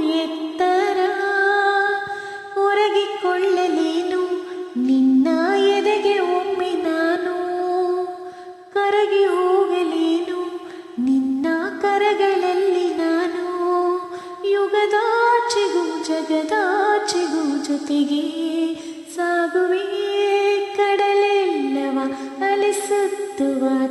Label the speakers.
Speaker 1: ಎತ್ತರ. ಒರಗಿಕೊಳ್ಳಲೇನು ನಿನ್ನ ಎದೆಗೆ ಒಮ್ಮೆ ನಾನು. ಕರಗಿ ಹೋಗಲೇನು ನಿನ್ನ ಕರಗಳಲ್ಲಿ ನಾನು. ಯುಗದಾಚೆಗೂ ಜಗದಾಚೆಗೂ ಜೊತೆಗೆ ಸಾಗುವೆ ಕಡಲೆಲ್ಲವ ಅಲಿಸುತ್ತುವ